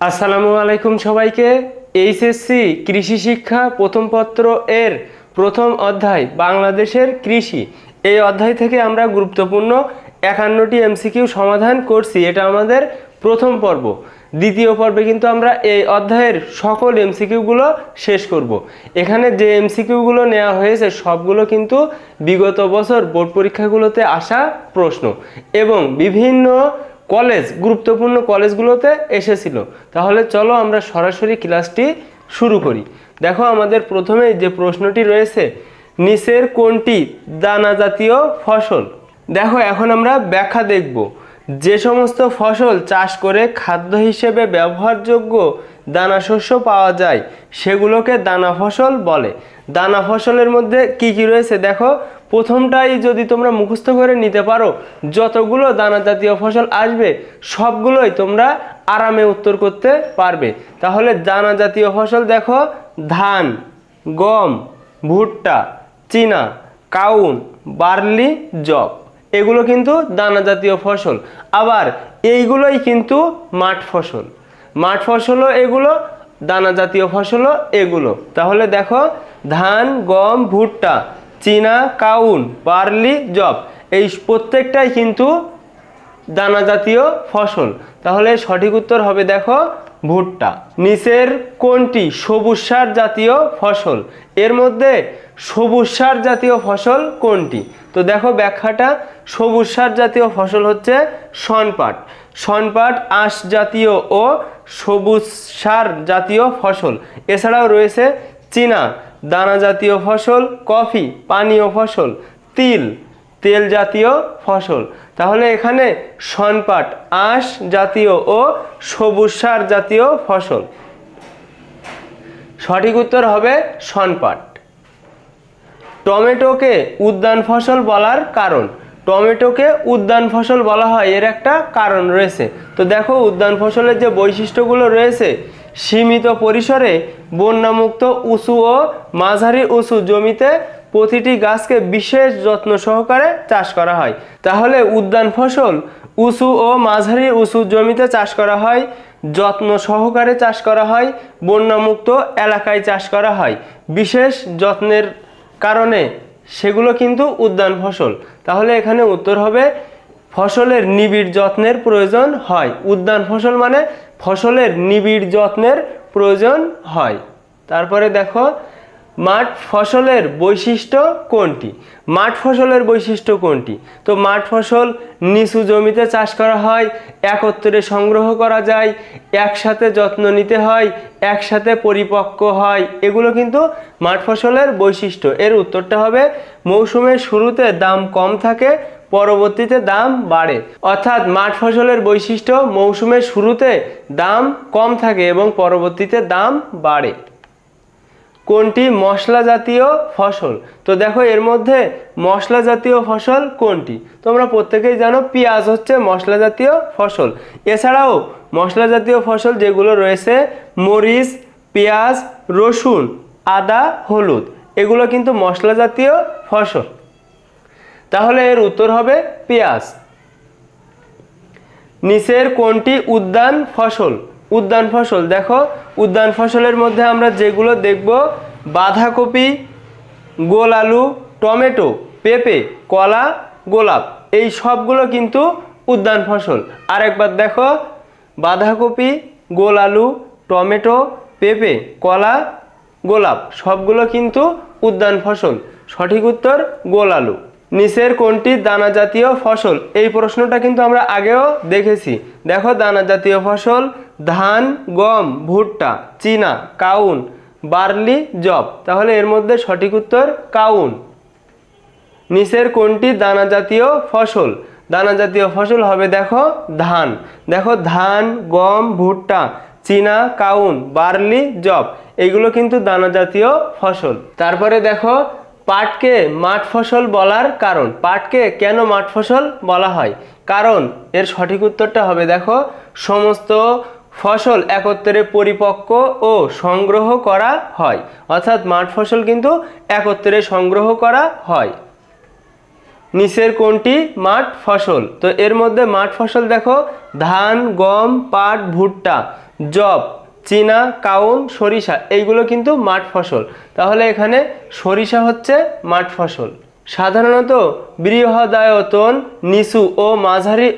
আসসালামু আলাইকুম সবাইকে। এইচএসসি কৃষি শিক্ষা প্রথম পত্র এর প্রথম অধ্যায়, বাংলাদেশের কৃষি। এই অধ্যায় থেকে আমরা গুরুত্বপূর্ণ একান্নটি এমসিকিউ সমাধান করছি। এটা আমাদের প্রথম পর্ব। দ্বিতীয় পর্বে কিন্তু আমরা এই অধ্যায়ের সকল এমসিকিউগুলো শেষ করব। এখানে যে এমসিকিউগুলো নেওয়া হয়েছে, সবগুলো কিন্তু বিগত বছর বোর্ড পরীক্ষাগুলোতে আসা প্রশ্ন এবং বিভিন্ন কলেজ, গুরুত্বপূর্ণ কলেজগুলোতে এসেছিল। তাহলে চলো আমরা সরাসরি ক্লাসটি শুরু করি। দেখো আমাদের প্রথমে যে প্রশ্নটি রয়েছে, নিচের কোনটি দানা জাতীয় ফসল? দেখো এখন আমরা ব্যাখ্যা দেখব। যে সমস্ত ফসল চাষ করে খাদ্য হিসেবে ব্যবহারযোগ্য দানা শস্য পাওয়া যায়, সেগুলোকে দানা ফসল বলে। দানা ফসলের মধ্যে কি কি রয়েছে দেখো? প্রথমটাই যদি তোমরা মুখস্থ করে নিতে পারো, যতগুলো দানা জাতীয় ফসল আসবে, সবগুলোই তোমরা আরামে উত্তর করতে পারবে। তাহলে দানা জাতীয় ফসল দেখো, ধান, গম, ভুট্টা, চীনা, কাউন, বার্লি, জব, এগুলো কিন্তু দানা জাতীয় ফসল। আবার এইগুলোই কিন্তু মাঠ ফসল। মাঠ ফসলও এগুলো দানা জাতীয় ফসলও এগুলো। তাহলে দেখো, ধান, গম, ভুট্টা চীনা, কাউন, বার্লি, জব। এই প্রত্যেকটাই কিন্তু দানা জাতীয় ফসল। তাহলে সঠিক উত্তর হবে দেখো ভুট্টা। নিচের কোনটি সবুজ সার জাতীয় ফসল? এর মধ্যে সবুজ সার জাতীয় ফসল কোনটি? তো দেখো ব্যাখ্যাটা। সবুজ সার জাতীয় ফসল হচ্ছে শনপাট। শনপাট আঁশ জাতীয় ও সবুজ সার জাতীয় ফসল। এছাড়াও রয়েছে চীনা দানা জাতীয় ফসল, কফি, পানীয় ফসল, তিল তেল জাতীয় ফসল। তাহলে এখানে শনপাট, আঁশ জাতীয় ও সবুজ সার জাতীয় ফসল। সঠিক উত্তর হবে শনপাট। টমেটোকে উদ্যান ফসল বলার কারণ। টমেটোকে উদ্যান ফসল বলা হয়, এর একটা কারণ রয়েছে। তো দেখো, উদ্যান ফসলের যে বৈশিষ্ট্যগুলো রয়েছে সীমিত পরিসরে বন্যামুক্ত উঁচু ও মাঝারি উঁচু জমিতে প্রতিটি গাছকে বিশেষ যত্ন সহকারে চাষ করা হয়। তাহলে উদ্যান ফসল উঁচু ও মাঝারি উঁচু জমিতে চাষ করা হয়, যত্ন সহকারে চাষ করা হয়, বন্যামুক্ত এলাকায় চাষ করা হয়। বিশেষ যত্নের কারণে সেগুলো কিন্তু উদ্যান ফসল। তাহলে এখানে উত্তর হবে, ফসলের নিবিড় যত্নের প্রয়োজন হয়। উদ্যান ফসল মানে ফসলের নিবিড় যত্নের প্রয়োজন হয়। তারপরে দেখো, মাঠ ফসলের বৈশিষ্ট্য কোনটি? মাঠ ফসলের বৈশিষ্ট্য কোনটি? তো মাঠ ফসল নিচু জমিতে চাষ করা হয়, একত্রে সংগ্রহ করা যায়, একসাথে যত্ন নিতে হয়, একসাথে পরিপক্ক হয়। এগুলো কিন্তু মাঠ ফসলের বৈশিষ্ট্য। এর উত্তরটা হবে, মৌসুমের শুরুতে দাম কম থাকে পরবর্তীতে দাম বাড়ে। অর্থাৎ মাঠ ফসলের বৈশিষ্ট্য মৌসুমের শুরুতে দাম কম থাকে এবং পরবর্তীতে দাম বাড়ে। কোনটি মশলা জাতীয় ফসল? তো দেখো এর মধ্যে মশলা জাতীয় ফসল কোনটি? তোমরা প্রত্যেকেই জানো পেঁয়াজ হচ্ছে মশলা জাতীয় ফসল। এছাড়াও মশলা জাতীয় ফসল যেগুলো রয়েছে, মরিচ, পেঁয়াজ, রসুন, আদা, হলুদ, এগুলো কিন্তু মশলা জাতীয় ফসল। তাহলে এর উত্তর হবে পেঁয়াজ। নিচের কোনটি উদ্যান ফসল? উদ্যান ফসল, দেখো, উদ্যান ফসলের মধ্যে আমরা যেগুলো দেখব, বাঁধাকপি, গোল আলু, টমেটো, পেঁপে, কলা, গোলাপ, এই সবগুলো কিন্তু উদ্যান ফসল। আরেকবার দেখো, বাঁধাকপি, গোল আলু, টমেটো, পেঁপে, কলা, গোলাপ, সবগুলো কিন্তু উদ্যান ফসল। সঠিক উত্তর, গোল আলু। নিচের কোনটি দানা জাতীয় ফসল? এই প্রশ্নটা কিন্তু আমরা আগেও দেখেছি। দেখো, দানা জাতীয় ফসল, ধান, গম, ভুট্টা, চীনা, কাউন, বার্লি, জব। তাহলে এর মধ্যে সঠিক উত্তর কাউন। নিচের কোনটি দানা জাতীয় ফসল? দানা জাতীয় ফসল হবে, দেখো, ধান। দেখো, ধান, গম, ভুট্টা, চীনা, কাউন, বার্লি, জব। এগুলো কিন্তু দানা জাতীয় ফসল। তারপরে দেখো পাটকে মাঠ ফসল বলার কারণ। পাটকে কেন মাঠ ফসল বলা হয়? কারণ, এর সঠিক উত্তরটা হবে দেখো, সমস্ত ফসল একত্রে পরিপক্ক ও সংগ্রহ করা হয়। অর্থাৎ মাঠ ফসল কিন্তু একত্রে সংগ্রহ করা হয়। নিচের কোনটি? মাঠ ফসল। তো এর মধ্যে মাঠ ফসল দেখো, ধান, গম, পাট, ভুট্টা জব চীনা, কাউন, সরিষা, এইগুলো কিন্তু মাঠ ফসল। তাহলে এখানে সরিষা হচ্ছে মাঠ ফসল। সাধারণত বৃহদায়তন, নিচু ও মাঝারি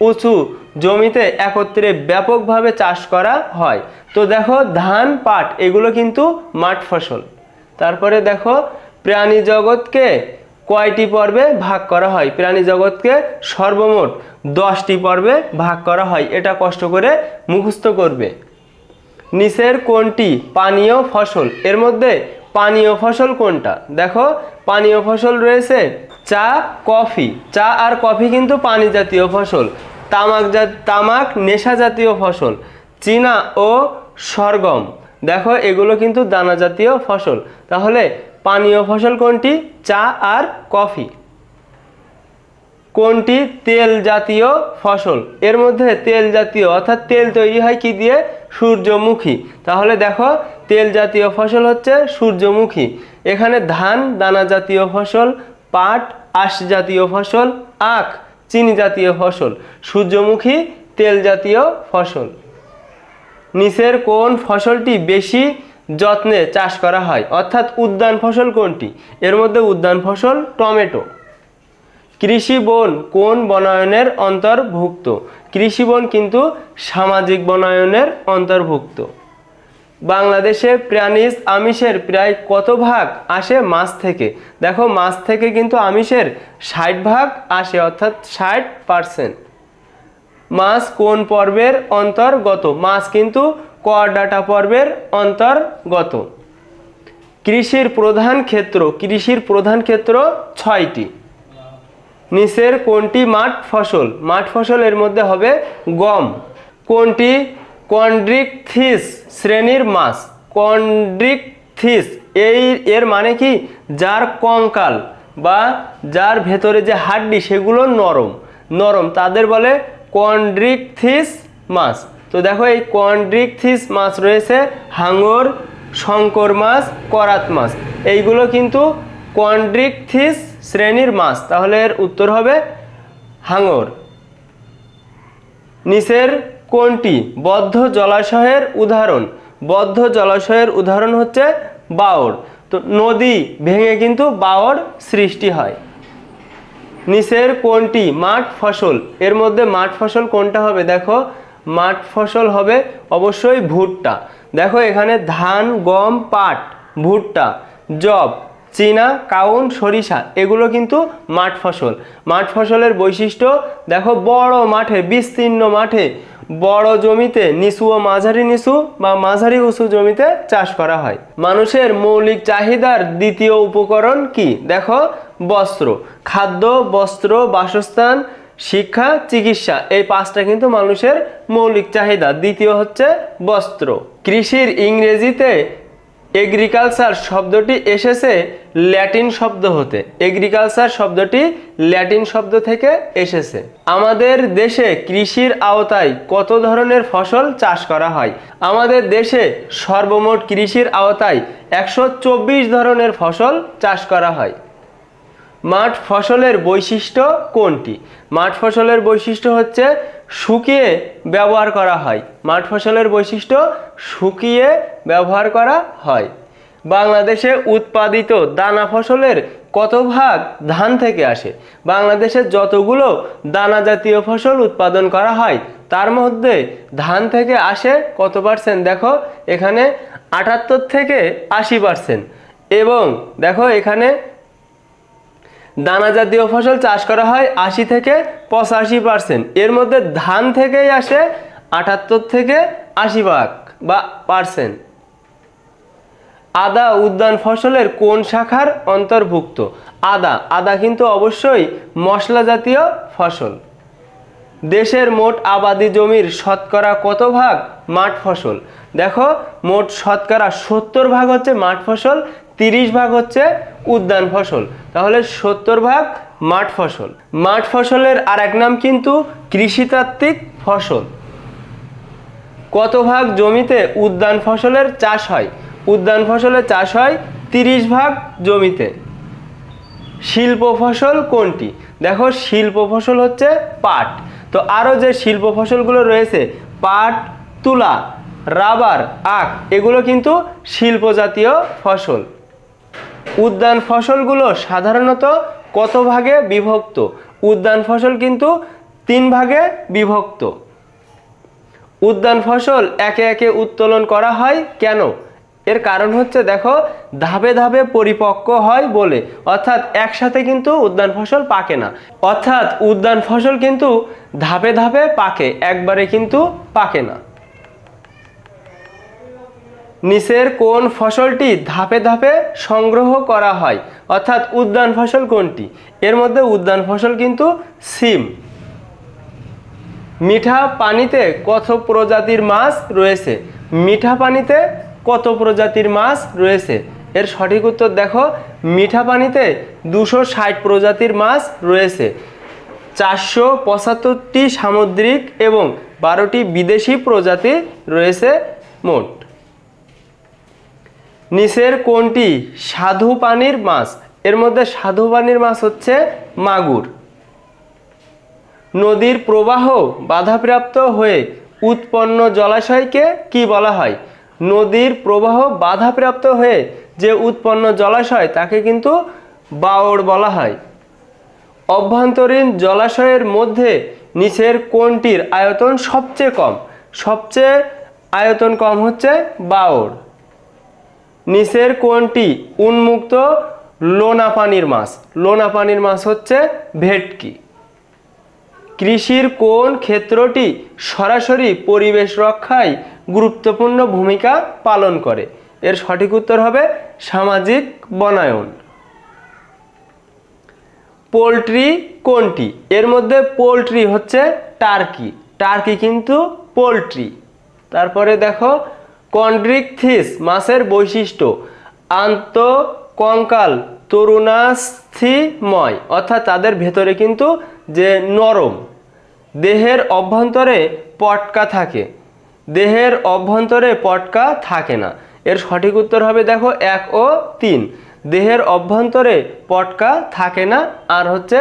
উঁচু জমিতে একত্রে ব্যাপকভাবে চাষ করা হয়। তো দেখো ধান, পাট, এগুলো কিন্তু মাঠ ফসল। তারপরে দেখো প্রাণী জগৎকে কয়টি পর্বে ভাগ করা হয়? প্রাণী জগৎকে সর্বমোট দশটি পর্বে ভাগ করা হয়। এটা কষ্ট করে মুখস্থ করবে। নিচের কোনটি পানীয় ফসল? এর মধ্যে পানীয় ফসল কোনটা? দেখো, পানীয় ফসল রয়েছে চা, কফি। চা আর কফি কিন্তু পানি জাতীয় ফসল। তামাক জাত, তামাক নেশা জাতীয় ফসল। চীনা ও সরগম। দেখো, এগুলো কিন্তু দানা জাতীয় ফসল। তাহলে পানীয় ফসল কোনটি? চা আর কফি। কোনটি? তেল জাতীয় ফসল। এর মধ্যে তেল জাতীয়, অর্থাৎ তেল তৈরি হয় কি দিয়ে? সূর্যমুখী। তাহলে দেখো, তেল জাতীয় ফসল হচ্ছে সূর্যমুখী। এখানে ধান, দানা জাতীয় ফসল, পাট, আশ জাতীয় ফসল, আখ, চিনি জাতীয় ফসল, সূর্যমুখী তেল জাতীয় ফসল। নিচের কোন ফসলটি বেশি যত্নে চাষ করা হয়? অর্থাৎ উদ্যান ফসল কোনটি? এর মধ্যে উদ্যান ফসল টমেটো। কৃষি বন কোন বনায়নের অন্তর্ভুক্ত? কৃষি বন কিন্তু সামাজিক বনায়নের অন্তর্ভুক্ত। বাংলাদেশে প্রাণীজ আমিষের প্রায় কত ভাগ আসে মাছ থেকে? দেখো, মাছ থেকে কিন্তু আমিষের ষাট ভাগ আসে, অর্থাৎ ষাট পার্সেন্ট। মাছ কোন পর্বের অন্তর্গত? মাছ কিন্তু করডাটা পর্বের অন্তর্গত। কৃষির প্রধান ক্ষেত্র, কৃষির প্রধান ক্ষেত্র ছয়টি। নিচের কোনটি মাঠ ফসল? মাঠ ফসলের মধ্যে হবে গম। কোনটি? কন্ড্রিকথিস শ্রেণির মাছ। কন্ড্রিকথিস, এই এর মানে কি? যার কঙ্কাল বা যার ভেতরে যে হাড্ডি সেগুলো নরম। নরম, তাদের বলে কন্ড্রিকথিস মাছ। তো দেখো, এই কন্ড্রিকথিস মাছ রয়েছে হাঙর, শঙ্কর মাছ, করাত মাছ। এইগুলো কিন্তু কন্ড্রিকথিস শ্রেণির মাছ, তাহলে এর উত্তর হবে হাঙর। নিচের কোনটি বদ্ধ জলাশয়ের উদাহরণ? বদ্ধ জলাশয়ের উদাহরণ হচ্ছে বাওর। তো নদী ভেঙে কিন্তু বাওর সৃষ্টি হয়। নিচের কোনটি মাঠ ফসল? এর মধ্যে মাঠ ফসল কোনটা হবে? দেখো, মাঠ ফসল হবে অবশ্যই ভুট্টা। দেখো এখানে ধান, গম, পাট, ভুট্টা জব চীনা, কাউন, সরিষা, এগুলো কিন্তু মাঠ ফসল। মাঠ ফসলের বৈশিষ্ট্য, দেখো, বড় মাঠে, বিস্তীর্ণ মাঠে, বড় জমিতে নিচু ও মাঝারি নিচু বা মাঝারি উঁচু জমিতে চাষ করা হয়। মানুষের মৌলিক চাহিদার দ্বিতীয় উপকরণ কি? দেখো, বস্ত্র। খাদ্য, বস্ত্র, বাসস্থান, শিক্ষা, চিকিৎসা, এই পাঁচটা কিন্তু মানুষের মৌলিক চাহিদা। দ্বিতীয় হচ্ছে বস্ত্র। কৃষির ইংরেজিতে এগ্রিকালচার শব্দটি এসেছে ল্যাটিন শব্দ হতে। এগ্রিকালচার শব্দটি ল্যাটিন শব্দ থেকে এসেছে। আমাদের দেশে কৃষির আওতায় কত ধরনের ফসল চাষ করা হয়? আমাদের দেশে সর্বমোট কৃষির আওতায় একশো চব্বিশ ধরনের ফসল চাষ করা হয়। মাঠ ফসলের বৈশিষ্ট্য কোনটি? মাঠ ফসলের বৈশিষ্ট্য হচ্ছে শুকিয়ে ব্যবহার করা হয়। মাঠ ফসলের বৈশিষ্ট্য শুকিয়ে ব্যবহার করা হয়। বাংলাদেশে উৎপাদিত দানা ফসলের কত ভাগ ধান থেকে আসে? বাংলাদেশে যতগুলো দানা জাতীয় ফসল উৎপাদন করা হয়, তার মধ্যে ধান থেকে আসে কত পার্সেন্ট? দেখো, এখানে আটাত্তর থেকে আশি পার্সেন্ট। এবং দেখো, এখানে দানা জাতীয় ফসল চাষ করা হয় আশি থেকে পঁচাশি পার্সেন্ট। এর মধ্যে ধান থেকেই আসে আটাত্তর থেকে আশি ভাগ বা পার্সেন্ট। আদা উদ্যান ফসলের কোন শাখার অন্তর্ভুক্ত? আদা। আদা কিন্তু অবশ্যই মশলা জাতীয় ফসল। দেশের মোট আবাদি জমির শতকরা কত ভাগ? মাঠ ফসল। দেখো, মোট শতকরা সত্তর ভাগ হচ্ছে মাঠ ফসল তিরিশ ভাগ হচ্ছে উদ্যান ফসল। তাহলে সত্তর ভাগ মাঠ ফসল। মাঠ ফসলের আর এক নাম কিন্তু কৃষিতাত্ত্বিক ফসল। কত ভাগ জমিতে উদ্যান ফসলের চাষ হয়? উদ্যান ফসলের চাষ হয় তিরিশ ভাগ জমিতে। শিল্প ফসল কোনটি? দেখো, শিল্প ফসল হচ্ছে পাট। তো আরও যে শিল্প ফসলগুলো রয়েছে, পাট, তুলা, রাবার, আখ, এগুলো কিন্তু শিল্প জাতীয় ফসল। উদ্যান ফসলগুলো সাধারণত কত ভাগে বিভক্ত? উদ্যান ফসল কিন্তু তিন ভাগে বিভক্ত। উদ্যান ফসল একে একে উত্তোলন করা হয় কেন? এর কারণ হচ্ছে দেখো, ধাপে ধাপে পরিপক্ক হয় বলে। অর্থাৎ একসাথে কিন্তু উদ্যান ফসল পাকে না। অর্থাৎ উদ্যান ফসল কিন্তু ধাপে ধাপে পাকে, একবারে কিন্তু পাকে না। নিচের কোন ফসলটি ধাপে ধাপে সংগ্রহ করা হয়? অর্থাৎ উদ্যান ফসল কোনটি? এর মধ্যে উদ্যান ফসল কিন্তু সিম। মিঠা পানিতে কত প্রজাতির মাছ রয়েছে? মিঠা পানিতে কত প্রজাতির মাছ রয়েছে? এর সঠিক উত্তর দেখো, মিঠা পানিতে দুশো ষাট প্রজাতির মাছ রয়েছে। চারশো পঁচাত্তরটি সামুদ্রিক এবং বারোটি বিদেশি প্রজাতি রয়েছে মোট। নিচের কোনটি? সাধু পানির মাছ। এর মধ্যে সাধু পানির মাছ হচ্ছে মাগুর। নদীর প্রবাহ বাধাপ্রাপ্ত হয়ে উৎপন্ন জলাশয়কে কি বলা হয়? নদীর প্রবাহ বাধাপ্রাপ্ত হয়ে যে উৎপন্ন জলাশয়, তাকে কিন্তু বাওড় বলা হয়। অভ্যন্তরীণ জলাশয়ের মধ্যে নিচের কোনটির আয়তন সবচেয়ে কম? সবচেয়ে আয়তন কম হচ্ছে বাওড় নিচের কোনটি উন্মুক্ত লোনা পানির মাছ। লোনা পানির মাছ হচ্ছে ভেটকি। কৃষির কোন ক্ষেত্রটি সরাসরি পরিবেশ রক্ষায় গুরুত্বপূর্ণ ভূমিকা পালন করে? এর সঠিক উত্তর হবে সামাজিক বনায়ন। পোলট্রি কোনটি? এর মধ্যে পোলট্রি হচ্ছে টার্কি। টার্কি কিন্তু পোলট্রি। তারপরে দেখো কন্ড্রিকথিস মাছের বৈশিষ্ট্য আন্ত কঙ্কাল তরুণাস্থিময়, অর্থাৎ তাদের ভেতরে কিন্তু যে নরম, দেহের অভ্যন্তরে পটকা থাকে। দেহের অভ্যন্তরে পটকা থাকে না। এর সঠিক উত্তর হবে দেখো এক ও তিন। দেহের অভ্যন্তরে পটকা থাকে না, আর হচ্ছে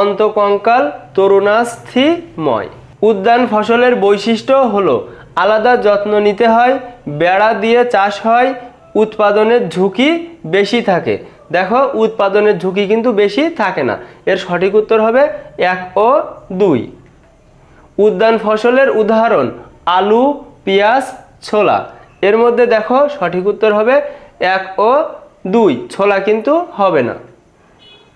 অন্তকঙ্কাল তরুণাস্থিময়। উদ্যান ফসলের বৈশিষ্ট্য হলো আলাদা যত্ন নিতে হয়, বেড়া দিয়ে চাষ হয়, উৎপাদনের ঝুঁকি বেশি থাকে। দেখো, উৎপাদনের ঝুঁকি কিন্তু বেশি থাকে না। এর সঠিক উত্তর হবে এক ও দুই। উদ্যান ফসলের উদাহরণ, আলু, পেঁয়াজ, ছোলা। এর মধ্যে দেখো, সঠিক উত্তর হবে এক ও দুই। ছোলা কিন্তু হবে না।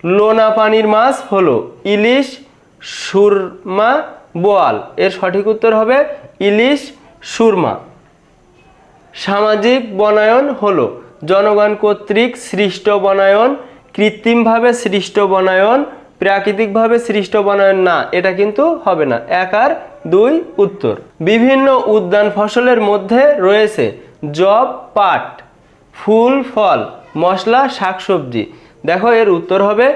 লোনা পানির মাছ হলো ইলিশ, সুরমা, বোয়াল। এর সঠিক উত্তর হবে ইলিশ সুরমা। সামাজিক বনায়ন হলো জনগণ কর্তৃক সৃষ্ট বনায়ন, কৃত্রিমভাবে সৃষ্ট বনায়ন, প্রাকৃতিকভাবে সৃষ্ট বনায়ন না, এটা কিন্তু হবে না। এক আর দুই উত্তর। বিভিন্ন উদ্যান ফসলের মধ্যে রয়েছে জব পাট, ফুল, ফল, মশলা, শাকসবজি। দেখো এর উত্তর হবে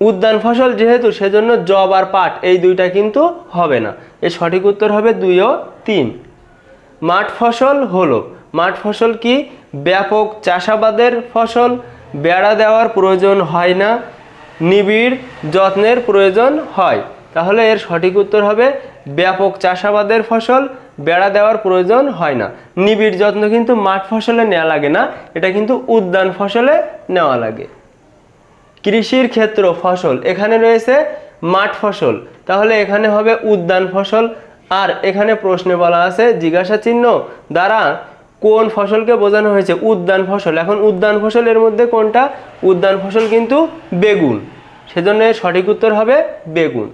উদ্যান ফসল যেহেতু, সেজন্য জব আর পাট, এই দুইটা কিন্তু হবে না। এর সঠিক উত্তর হবে দুই ও তিন। মাঠ ফসল হলো। মাঠ ফসল কি? ব্যাপক চাষাবাদের ফসল। বেড়া দেওয়ার প্রয়োজন হয় না। নিবিড় যত্নের প্রয়োজন হয়। তাহলে এর সঠিক উত্তর হবে, ব্যাপক চাষাবাদের ফসল, বেড়া দেওয়ার প্রয়োজন হয় না। নিবিড় যত্ন কিন্তু মাঠ ফসলে নেওয়া লাগে না, এটা কিন্তু উদ্যান ফসলে নেওয়া লাগে। কৃষির ক্ষেত্র ফসল, এখানে রয়েছে মাঠ ফসল। তাহলে এখানে হবে উদ্যান ফসল আর এখানে প্রশ্নে বলা আছে, জিজ্ঞাসা চিহ্ন দ্বারা কোন ফসলকে বোঝানো হয়েছে? উদ্যান ফসল। এখন উদ্যান ফসলের মধ্যে কোনটা? উদ্যান ফসল কিন্তু বেগুন। সেজন্য সঠিক উত্তর হবে বেগুন।